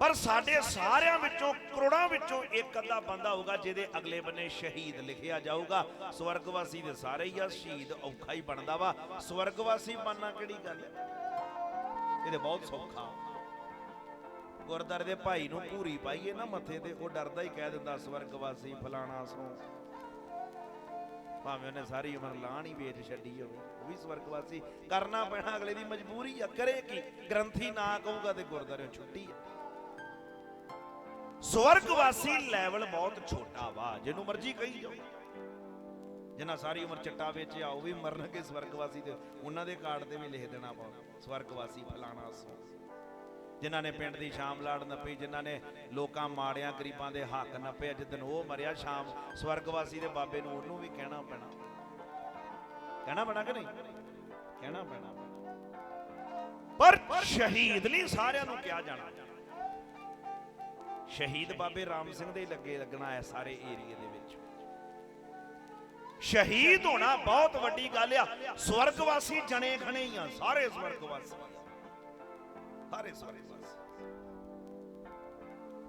ਪਰ ਸਾਡੇ ਸਾਰਿਆਂ ਵਿੱਚੋਂ, ਕਰੋੜਾਂ ਵਿੱਚੋਂ ਇੱਕ ਅੱਧਾ ਬੰਦਾ ਹੋਊਗਾ ਜਿਹਦੇ ਅਗਲੇ ਬੰਨੇ ਸ਼ਹੀਦ ਲਿਖਿਆ ਜਾਊਗਾ। ਸਵਰਗਵਾਸੀ ਦੇ ਸਾਰੇ ਹੀ ਆ, ਸ਼ਹੀਦ ਔਖਾ ਹੀ ਬਣਦਾ ਵਾ। ਸਵਰਗਵਾਸੀ ਬਣਨਾ ਕਿਹੜੀ ਗੱਲ ਹੈ? ਇਹ ਇਹਦੇ ਬਹੁਤ ਸੌਖਾ। ਗੁਰਦਾਰੇ ਦੇ ਭਾਈ ਨੂੰ ਭੂਰੀ ਪਾਈਏ ਨਾ ਮੱਥੇ ਤੇ, ਉਹ ਡਰਦਾ ਹੀ ਕਹਿ ਦਿੰਦਾ, ਸਵਰਗਵਾਸੀ ਫਲਾਣਾ ਸੋ। ਭਾਵੇਂ ਉਹਨੇ ਸਾਰੀ ਉਮਰ ਲਾਣ ਹੀ ਵੇਚ ਛੱਡੀ ਹੋਵੇ, ਉਹ ਵੀ ਸਵਰਗਵਾਸੀ। ਕਰਨਾ ਪੈਣਾ ਅਗਲੇ ਦੀ ਮਜਬੂਰੀ ਆ, ਕਰੇ ਕੀ? ਗ੍ਰੰਥੀ ਨਾ ਕਹੂਗਾ ਤੇ ਗੁਰਦਾਰਿਓਂ ਛੁੱਟੀ ਆ। ਸਵਰਗਵਾਸੀ ਲੈਵਲ ਬਹੁਤ ਛੋਟਾ ਵਾ, ਜਿਹਨੂੰ ਮਰਜ਼ੀ ਕਹੀ ਜਾਓ। ਜਿਨ੍ਹਾਂ ਸਾਰੀ ਉਮਰ ਚਿੱਟਾ ਵੇਚਿਆ, ਉਹ ਵੀ ਮਰਨਗੇ ਸਵਰਗਵਾਸੀ ਤੇ। ਉਹਨਾਂ ਦੇ ਕਾਰਡ ਤੇ ਵੀ ਲਿਖ ਦੇਣਾ ਪਾ ਸਵਰਗਵਾਸੀ ਫਲਾਣਾ ਸੋ। ਜਿਨ੍ਹਾਂ ਨੇ ਪਿੰਡ ਦੀ ਸ਼ਾਮ ਲਾੜ ਨੱਪੀ, ਜਿਨ੍ਹਾਂ ਨੇ ਲੋਕਾਂ ਮਾੜਿਆਂ ਗਰੀਬਾਂ ਦੇ ਹੱਕ ਨੱਪੇ ਜਿੱਦਨ ਉਹ ਮਰਿਆ ਸ਼ਾਮ, ਸਵਰਗਵਾਸੀ ਦੇ ਬਾਬੇ ਨੂੰ ਉਹਨੂੰ ਵੀ ਕਹਿਣਾ ਪੈਣਾ। ਕਹਿਣਾ ਪੈਣਾ ਕਿ ਨਹੀਂ? ਕਹਿਣਾ ਪੈਣਾ। ਪਰ ਸ਼ਹੀਦ ਨਹੀਂ ਸਾਰਿਆਂ ਨੂੰ ਕਿਹਾ ਜਾਣਾ। ਸ਼ਹੀਦ ਬਾਬੇ ਰਾਮ ਸਿੰਘ ਦੇ ਲੱਗੇ ਲੱਗਣਾ ਹੈ ਸਾਰੇ ਏਰੀਏ ਦੇ ਵਿੱਚ। ਸ਼ਹੀਦ ਹੋਣਾ ਬਹੁਤ ਵੱਡੀ ਗੱਲ ਆ। ਸਵਰਗਵਾਸੀ ਜਣੇ ਖਣੇ ਹੀ ਆ, ਸਾਰੇ ਸਵਰਗਵਾਸੀ। ਸਾਰੇ ਸਵਰਗਵਾਸੀ।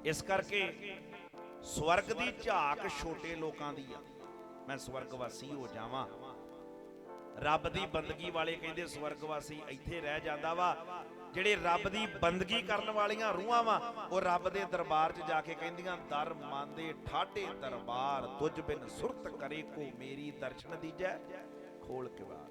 ਇਸ ਕਰਕੇ ਸਵਰਗ ਦੀ ਝਾਕ ਛੋਟੇ ਲੋਕਾਂ ਦੀ ਆ। ਮੈਂ ਸਵਰਗਵਾਸੀ ਹੋ ਜਾਵਾਂ। ਰੱਬ ਦੀ ਬੰਦਗੀ ਵਾਲੇ ਕਹਿੰਦੇ ਸਵਰਗ ਵਾਸੀ ਇੱਥੇ ਰਹਿ ਜਾਂਦਾ ਵਾ। ਜਿਹੜੇ ਰੱਬ ਦੀ ਬੰਦਗੀ ਕਰਨ ਵਾਲੀਆਂ ਰੂਹਾਂ ਵਾ, ਉਹ ਰੱਬ ਦੇ ਦਰਬਾਰ 'ਚ ਜਾ ਕੇ ਕਹਿੰਦੀਆਂ, ਦਰ ਮੰਦੇ ਠਾਡੇ ਦਰਬਾਰ, ਤੁਝ ਬਿਨ ਸੁਰਤ ਕਰੇ ਕੋ ਮੇਰੀ ਦਰਸ਼ਨ ਦੀਜੈ, ਖੋਲ ਕੇ ਬਾਰ